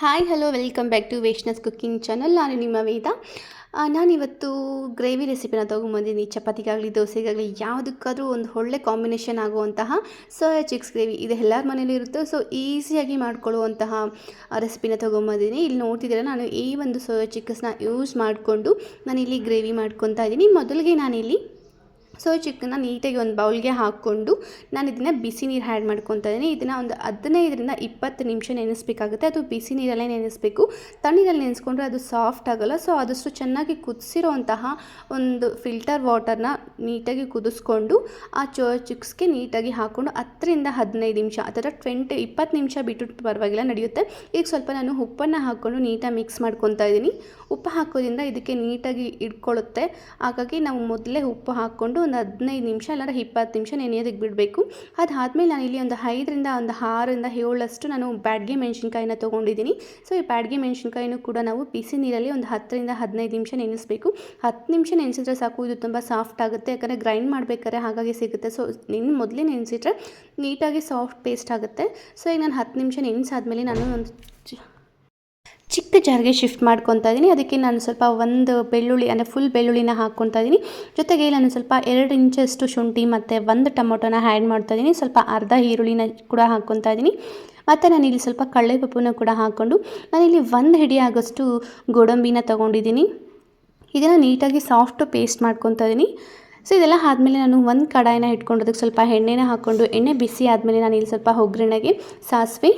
Hi hello welcome back to ವೇಷ್ಣಸ್ cooking channel ನಾನು ನಿಮ್ಮ ವೇದ. ನಾನಿವತ್ತು ಗ್ರೇವಿ ರೆಸಿಪಿನ ತೊಗೊಂಬಂದಿದ್ದೀನಿ. ಚಪಾತಿಗಾಗಲಿ, ದೋಸೆಗಾಗಲಿ, ಯಾವುದಕ್ಕಾದ್ರೂ ಒಂದು ಒಳ್ಳೆ ಕಾಂಬಿನೇಷನ್ ಆಗುವಂತಹ ಸೋಯಾ ಚಿಕ್ಸ್ ಗ್ರೇವಿ ಇದು ಎಲ್ಲರ ಮನೇಲಿ ಇರುತ್ತೆ. ಸೊ ಈಸಿಯಾಗಿ ಮಾಡ್ಕೊಳ್ಳುವಂತಹ ರೆಸಿಪಿನ ತೊಗೊಂಬಂದಿದ್ದೀನಿ. ಇಲ್ಲಿ ನೋಡ್ತಿದ್ದೀರ, ನಾನು ಈ ಒಂದು ಸೋಯಾ ಚಿಕ್ಸ್ನ ಯೂಸ್ ಮಾಡಿಕೊಂಡು ನಾನಿಲ್ಲಿ ಗ್ರೇವಿ ಮಾಡ್ಕೊತಾ ಇದ್ದೀನಿ. ಮೊದಲಿಗೆ ನಾನಿಲ್ಲಿ ಸೊ ಚಿಕ್ಕನ್ನ ನೀಟಾಗಿ ಒಂದು ಬೌಲ್ಗೆ ಹಾಕ್ಕೊಂಡು ನಾನು ಇದನ್ನು ಬಿಸಿ ನೀರು ಆ್ಯಡ್ ಮಾಡ್ಕೊತಾ ಇದ್ದೀನಿ. ಇದನ್ನು ಒಂದು ಹದಿನೈದರಿಂದ ಇಪ್ಪತ್ತು ನಿಮಿಷ ನೆನೆಸ್ಬೇಕಾಗುತ್ತೆ. ಅದು ಬಿಸಿ ನೀರಲ್ಲೇ ನೆನೆಸಬೇಕು. ತಣ್ಣೀರಲ್ಲಿ ನೆನೆಸ್ಕೊಂಡ್ರೆ ಅದು ಸಾಫ್ಟ್ ಆಗೋಲ್ಲ. ಸೊ ಆದಷ್ಟು ಚೆನ್ನಾಗಿ ಕುದಿಸಿರೋಂತಹ ಒಂದು ಫಿಲ್ಟರ್ ವಾಟರ್ನ ನೀಟಾಗಿ ಕುದಿಸ್ಕೊಂಡು ಆ ಚೋ ಚಿಕ್ಸ್ಗೆ ನೀಟಾಗಿ ಹಾಕ್ಕೊಂಡು ಹತ್ತರಿಂದ ಹದಿನೈದು ನಿಮಿಷ ಥರ ಟ್ವೆಂಟಿ, ಇಪ್ಪತ್ತು ನಿಮಿಷ ಬಿಟ್ಟು ಪರವಾಗಿಲ್ಲ, ನಡೆಯುತ್ತೆ. ಈಗ ಸ್ವಲ್ಪ ನಾನು ಉಪ್ಪನ್ನು ಹಾಕ್ಕೊಂಡು ನೀಟಾಗಿ ಮಿಕ್ಸ್ ಮಾಡ್ಕೊತಾ ಇದ್ದೀನಿ. ಉಪ್ಪು ಹಾಕೋದ್ರಿಂದ ಇದಕ್ಕೆ ನೀಟಾಗಿ ಇಟ್ಕೊಳ್ಳುತ್ತೆ. ಹಾಗಾಗಿ ನಾವು ಮೊದಲೇ ಉಪ್ಪು ಹಾಕ್ಕೊಂಡು ಒಂದು ಹದಿನೈದು ನಿಮಿಷ ಇಲ್ಲಾಂದ್ರೆ ಇಪ್ಪತ್ತು ನಿಮಿಷ ನೆನೆಯೋದಕ್ಕೆ ಬಿಡಬೇಕು. ಅದಾದಮೇಲೆ ನಾನು ಇಲ್ಲಿ ಒಂದು ಐದರಿಂದ ಒಂದು ಆರರಿಂದ ಏಳಷ್ಟು ನಾನು ಬ್ಯಾಡ್ಗೆ ಮೆಣಸಿನ್ಕಾಯಿನ ತೊಗೊಂಡಿದ್ದೀನಿ. ಸೊ, ಈ ಬ್ಯಾಡ್ಗೆ ಮೆಣಸಿನ್ಕಾಯಿನೂ ಕೂಡ ನಾವು ಬಿಸಿ ನೀರಲ್ಲಿ ಒಂದು ಹತ್ತರಿಂದ ಹದಿನೈದು ನಿಮಿಷ ನೆನೆಸಬೇಕು. ಹತ್ತು ನಿಮಿಷ ನೆನೆಸಿದ್ರೆ ಸಾಕು, ಇದು ತುಂಬ ಸಾಫ್ಟ್ ಆಗುತ್ತೆ. ಯಾಕಂದರೆ ಗ್ರೈಂಡ್ ಮಾಡಬೇಕಾದ್ರೆ ಹಾಗಾಗಿ ಸಿಗುತ್ತೆ. ಸೊ ನಿನ್ನ ಮೊದಲೇ ನೆನೆಸಿಟ್ರೆ ನೀಟಾಗಿ ಸಾಫ್ಟ್ ಪೇಸ್ಟ್ ಆಗುತ್ತೆ. ಸೊ, ಈಗ ನಾನು ಹತ್ತು ನಿಮಿಷ ನೆನೆಸಾದ್ಮೇಲೆ ನಾನು ಒಂದು ಚಿಕ್ಕ ಜಾರ್ಗೆ ಶಿಫ್ಟ್ ಮಾಡ್ಕೊತಾ ಇದ್ದೀನಿ. ಅದಕ್ಕೆ ನಾನು ಸ್ವಲ್ಪ ಒಂದು ಬೆಳ್ಳುಳ್ಳಿ, ಅಂದರೆ ಫುಲ್ ಬೆಳ್ಳುಳ್ಳಿನ ಹಾಕ್ಕೊತಾ ಇದ್ದೀನಿ. ಜೊತೆಗೆ ನಾನು ಸ್ವಲ್ಪ ಎರಡು ಇಂಚಷ್ಟು ಶುಂಠಿ ಮತ್ತು ಒಂದು ಟೊಮೊಟೊನ ಆ್ಯಡ್ ಮಾಡ್ತಾ ಇದ್ದೀನಿ. ಸ್ವಲ್ಪ ಅರ್ಧ ಈರುಳ್ಳಿನ ಕೂಡ ಹಾಕ್ಕೊತಾ ಇದ್ದೀನಿ. ಮತ್ತು ನಾನು ಇಲ್ಲಿ ಸ್ವಲ್ಪ ಕಳ್ಳೆಪಪ್ಪನ ಕೂಡ ಹಾಕ್ಕೊಂಡು ನಾನಿಲ್ಲಿ ಒಂದು ಹಿಡಿ ಆಗೋಷ್ಟು ಗೋಡಂಬಿನ ತೊಗೊಂಡಿದ್ದೀನಿ. ಇದನ್ನು ನೀಟಾಗಿ ಸಾಫ್ಟ್ ಪೇಸ್ಟ್ ಮಾಡ್ಕೊತಾ ಇದ್ದೀನಿ. ಸೊ ಇದೆಲ್ಲ ಆದಮೇಲೆ ನಾನು ಒಂದು ಕಡಾಯಿನ ಇಟ್ಕೊಂಡು ಅದಕ್ಕೆ ಸ್ವಲ್ಪ ಎಣ್ಣೆನ ಹಾಕ್ಕೊಂಡು, ಎಣ್ಣೆ ಬಿಸಿ ಆದಮೇಲೆ ನಾನು ಇಲ್ಲಿ ಸ್ವಲ್ಪ ಒಗ್ಗರಣೆಗೆ ಸಾಸಿವೆ,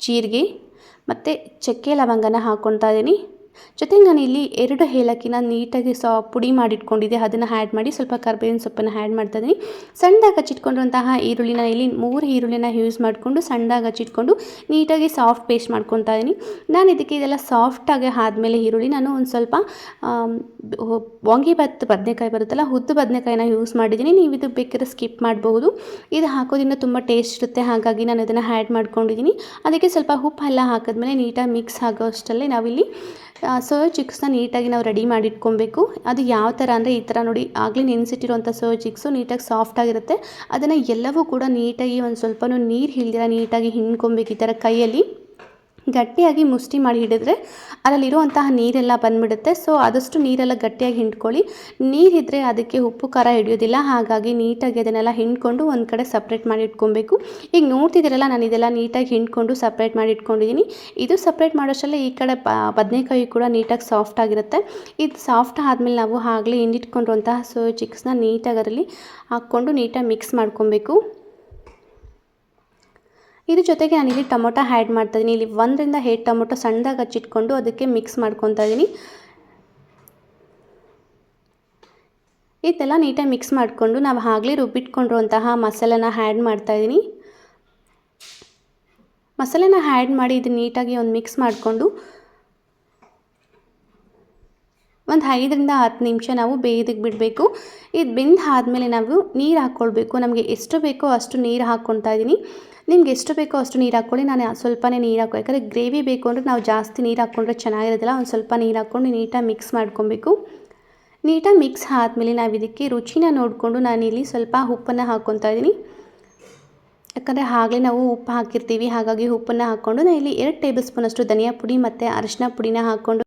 ಜೀರಿಗೆ ಮತ್ತು ಚಕ್ಕೆ ಲವಂಗನ ಹಾಕ್ಕೊತಾ ಇದ್ದೀನಿ ಜೊತೆಗೆ ನಾನು ಇಲ್ಲಿ ಎರಡು ಏಲಕ್ಕಿನ ನೀಟಾಗಿ ಸಾ ಪುಡಿ ಮಾಡಿಟ್ಕೊಂಡಿದ್ದೆ. ಅದನ್ನು ಆ್ಯಡ್ ಮಾಡಿ ಸ್ವಲ್ಪ ಕರ್ಬೇವಿನ ಸೊಪ್ಪನ್ನು ಆ್ಯಡ್ ಮಾಡ್ತಾ ಇದ್ದೀನಿ. ಸಣ್ಣದಾಗಿ ಹಚ್ಚಿಟ್ಕೊಂಡಿರುವಂತಹ ಈರುಳ್ಳಿನ ಇಲ್ಲಿ ಮೂರು ಈರುಳ್ಳಿನ ಯೂಸ್ ಮಾಡಿಕೊಂಡು ಸಣ್ಣದಾಗಿ ಹಚ್ಚಿಟ್ಕೊಂಡು ನೀಟಾಗಿ ಸಾಫ್ಟ್ ಪೇಸ್ಟ್ ಮಾಡ್ಕೊತಾ ಇದ್ದೀನಿ. ನಾನು ಇದಕ್ಕೆ ಇದೆಲ್ಲ ಸಾಫ್ಟಾಗಿ ಆದಮೇಲೆ ಈರುಳ್ಳಿ ನಾನು ಒಂದು ಸ್ವಲ್ಪ ವಾಂಗಿಬತ್ ಬದನೆಕಾಯಿ ಬರುತ್ತಲ್ಲ ಉದ್ದು ಬದನೆಕಾಯಿನ ಯೂಸ್ ಮಾಡಿದ್ದೀನಿ. ನೀವು ಇದು ಬೇಕಾದ್ರೆ ಸ್ಕಿಪ್ ಮಾಡಬಹುದು. ಇದು ಹಾಕೋದ್ರಿಂದ ತುಂಬ ಟೇಸ್ಟ್ ಇರುತ್ತೆ. ಹಾಗಾಗಿ ನಾನು ಇದನ್ನು ಆ್ಯಡ್ ಮಾಡ್ಕೊಂಡಿದ್ದೀನಿ. ಅದಕ್ಕೆ ಸ್ವಲ್ಪ ಉಪ್ಪು ಎಲ್ಲ ಹಾಕಿದ್ಮೇಲೆ ನೀಟಾಗಿ ಮಿಕ್ಸ್ ಆಗೋ ಅಷ್ಟರಲ್ಲೇ ನಾವಿಲ್ಲಿ ಸೋಯಾ ಚಿಕ್ಸ್ನ ನೀಟಾಗಿ ನಾವು ರೆಡಿ ಮಾಡಿಟ್ಕೊಬೇಕು ಅದು ಯಾವ ಥರ ಅಂದರೆ ಈ ಥರ ನೋಡಿ, ಆಗಲೇ ನೆನೆಸಿಟ್ಟಿರುವಂಥ ಸೋಯಾ ಚಿಕ್ಸು ನೀಟಾಗಿ ಸಾಫ್ಟ್ ಆಗಿರುತ್ತೆ. ಅದನ್ನು ಎಲ್ಲವೂ ಕೂಡ ನೀಟಾಗಿ ಒಂದು ಸ್ವಲ್ಪನೂ ನೀರು ಹಿಲ್ದಿರ ನೀಟಾಗಿ ಹಿಂಡ್ಕೊಬೇಕು ಈ ಥರ ಕೈಯಲ್ಲಿ. ಗಟ್ಟಿಯಾಗಿ ಮುಷ್ಟಿ ಮಾಡಿ ಹಿಡಿದ್ರೆ ಅದರಲ್ಲಿರುವಂತಹ ನೀರೆಲ್ಲ ಬಂದ್ಬಿಡುತ್ತೆ. ಸೊ ಆದಷ್ಟು ನೀರೆಲ್ಲ ಗಟ್ಟಿಯಾಗಿ ಹಿಂಡ್ಕೊಳ್ಳಿ. ನೀರಿದ್ದರೆ ಅದಕ್ಕೆ ಉಪ್ಪು, ಖಾರ ಹಿಡಿಯೋದಿಲ್ಲ. ಹಾಗಾಗಿ ನೀಟಾಗಿ ಅದನ್ನೆಲ್ಲ ಹಿಂಡ್ಕೊಂಡು ಒಂದು ಕಡೆ ಸಪ್ರೇಟ್ ಮಾಡಿ ಇಟ್ಕೊಬೇಕು. ಈಗ ನೋಡ್ತಿದ್ದೀರಲ್ಲ, ನಾನು ಇದೆಲ್ಲ ನೀಟಾಗಿ ಹಿಂಡ್ಕೊಂಡು ಸಪ್ರೇಟ್ ಮಾಡಿ ಇಟ್ಕೊಂಡಿದ್ದೀನಿ ಇದು ಸಪ್ರೇಟ್ ಮಾಡೋಷ್ಟರಲ್ಲೇ ಈ ಕಡೆ ಬದನೆಕಾಯಿ ಕೂಡ ನೀಟಾಗಿ ಸಾಫ್ಟ್ ಆಗಿರುತ್ತೆ. ಇದು ಸಾಫ್ಟ್ ಆದಮೇಲೆ ನಾವು ಆಗಲೇ ಹಿಂಡಿಟ್ಕೊಂಡಿರುವಂತಹ ಸೋಯಾ ಚಿಕ್ಸ್ನ ನೀಟಾಗಿ ಅದರಲ್ಲಿ ಹಾಕ್ಕೊಂಡು ನೀಟಾಗಿ ಮಿಕ್ಸ್ ಮಾಡ್ಕೊಬೇಕು. ಇದ್ರ ಜೊತೆಗೆ ನಾನಿಲ್ಲಿ ಟೊಮೊಟೊ ಆ್ಯಡ್ ಮಾಡ್ತಾ ಇದ್ದೀನಿ. ಇಲ್ಲಿ ಒಂದರಿಂದ ಏಟ್ ಟೊಮೊಟೊ ಸಣ್ಣದಾಗಿ ಹಚ್ಚಿಟ್ಕೊಂಡು ಅದಕ್ಕೆ ಮಿಕ್ಸ್ ಮಾಡ್ಕೊತಾ ಇದ್ದೀನಿ. ಇದೆಲ್ಲ ನೀಟಾಗಿ ಮಿಕ್ಸ್ ಮಾಡಿಕೊಂಡು ನಾವು ಆಗಲೇ ರುಬ್ಬಿಟ್ಕೊಂಡಿರುವಂತಹ ಮಸಾಲೆನ ಮಾಡ್ತಾ ಇದ್ದೀನಿ. ಮಸಾಲೆನ ಆ್ಯಡ್ ಮಾಡಿ ಇದು ನೀಟಾಗಿ ಒಂದು ಮಿಕ್ಸ್ ಮಾಡಿಕೊಂಡು ಒಂದು ಐದರಿಂದ ಹತ್ತು ನಿಮಿಷ ನಾವು ಬೇಯೋದಕ್ಕೆ ಬಿಡಬೇಕು. ಇದು ಬೆಂದು ಆದಮೇಲೆ ನಾವು ನೀರು ಹಾಕ್ಕೊಳ್ಬೇಕು ನಮಗೆ ಎಷ್ಟು ಬೇಕೋ ಅಷ್ಟು ನೀರು ಹಾಕ್ಕೊತಾ ಇದ್ದೀನಿ ನಿಮ್ಗೆ ಎಷ್ಟು ಬೇಕೋ ಅಷ್ಟು ನೀರು ಹಾಕ್ಕೊಳ್ಳಿ ನಾನು ಸ್ವಲ್ಪನೇ ನೀರು ಹಾಕೋ ಯಾಕಂದರೆ ಗ್ರೇವಿ ಬೇಕು ಅಂದರೆ ನಾವು ಜಾಸ್ತಿ ನೀರು ಹಾಕ್ಕೊಂಡ್ರೆ ಚೆನ್ನಾಗಿರೋದಿಲ್ಲ. ಒಂದು ಸ್ವಲ್ಪ ನೀರು ಹಾಕ್ಕೊಂಡು ನೀಟಾಗಿ ಮಿಕ್ಸ್ ಮಾಡ್ಕೊಬೇಕು ನೀಟಾಗಿ ಮಿಕ್ಸ್ ಆದಮೇಲೆ ನಾವು ಇದಕ್ಕೆ ರುಚಿನ ನೋಡಿಕೊಂಡು ನಾನಿಲ್ಲಿ ಸ್ವಲ್ಪ ಉಪ್ಪನ್ನು ಹಾಕ್ಕೊತಾ ಇದ್ದೀನಿ ಯಾಕಂದರೆ ಆಗಲೇ ನಾವು ಉಪ್ಪು ಹಾಕಿರ್ತೀವಿ. ಹಾಗಾಗಿ ಉಪ್ಪನ್ನು ಹಾಕ್ಕೊಂಡು ನಾನು ಇಲ್ಲಿ ಎರಡು ಟೇಬಲ್ ಸ್ಪೂನಷ್ಟು ಧನಿಯಾ ಪುಡಿ ಮತ್ತು ಅರಿಶಿನ ಪುಡಿನ ಹಾಕ್ಕೊಂಡು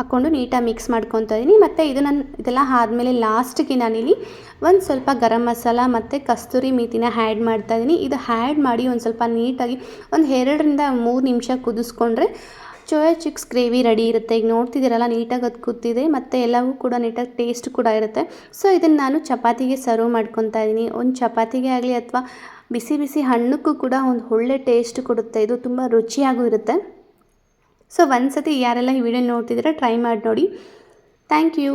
ಹಾಕ್ಕೊಂಡು ನೀಟಾಗಿ ಮಿಕ್ಸ್ ಮಾಡ್ಕೊತಾ ಇದ್ದೀನಿ ಮತ್ತು ಇದು ನಾನು ಇದೆಲ್ಲ ಆದಮೇಲೆ ಲಾಸ್ಟಿಗೆ ನಾನಿಲ್ಲಿ ಒಂದು ಸ್ವಲ್ಪ ಗರಂ ಮಸಾಲ ಮತ್ತು ಕಸ್ತೂರಿ ಮೇಥಿನ ಹ್ಯಾಡ್ ಮಾಡ್ತಾ ಇದ್ದೀನಿ ಇದು ಹ್ಯಾಡ್ ಮಾಡಿ ಒಂದು ಸ್ವಲ್ಪ ನೀಟಾಗಿ ಒಂದು ಎರಡರಿಂದ ಮೂರು ನಿಮಿಷ ಕುದಿಸ್ಕೊಂಡ್ರೆ ಚೋಯಾ ಚಿಕ್ಸ್ ಗ್ರೇವಿ ರೆಡಿ ಇರುತ್ತೆ. ಈಗ ನೋಡ್ತಿದ್ದೀರಲ್ಲ, ನೀಟಾಗಿ ಅದು ಕೂತಿದೆ ಮತ್ತು ಎಲ್ಲವೂ ಕೂಡ ನೀಟಾಗಿ ಟೇಸ್ಟ್ ಕೂಡ ಇರುತ್ತೆ. ಸೊ ಇದನ್ನು ನಾನು ಚಪಾತಿಗೆ ಸರ್ವ್ ಮಾಡ್ಕೊತಾ ಇದ್ದೀನಿ ಒಂದು ಚಪಾತಿಗೆ ಆಗಲಿ ಅಥವಾ ಬಿಸಿ ಬಿಸಿ ಹಣ್ಣಕ್ಕೂ ಕೂಡ ಒಂದು ಒಳ್ಳೆ ಟೇಸ್ಟ್ ಕೊಡುತ್ತೆ. ಇದು ತುಂಬ ರುಚಿಯಾಗೂ ಇರುತ್ತೆ. ಸೊ ಒಂದ್ಸತಿ ಯಾರೆಲ್ಲ ಈ ವಿಡಿಯೋ ನೋಡ್ತಿದ್ದೀರಾ ಟ್ರೈ ಮಾಡಿ ನೋಡಿ. Thank you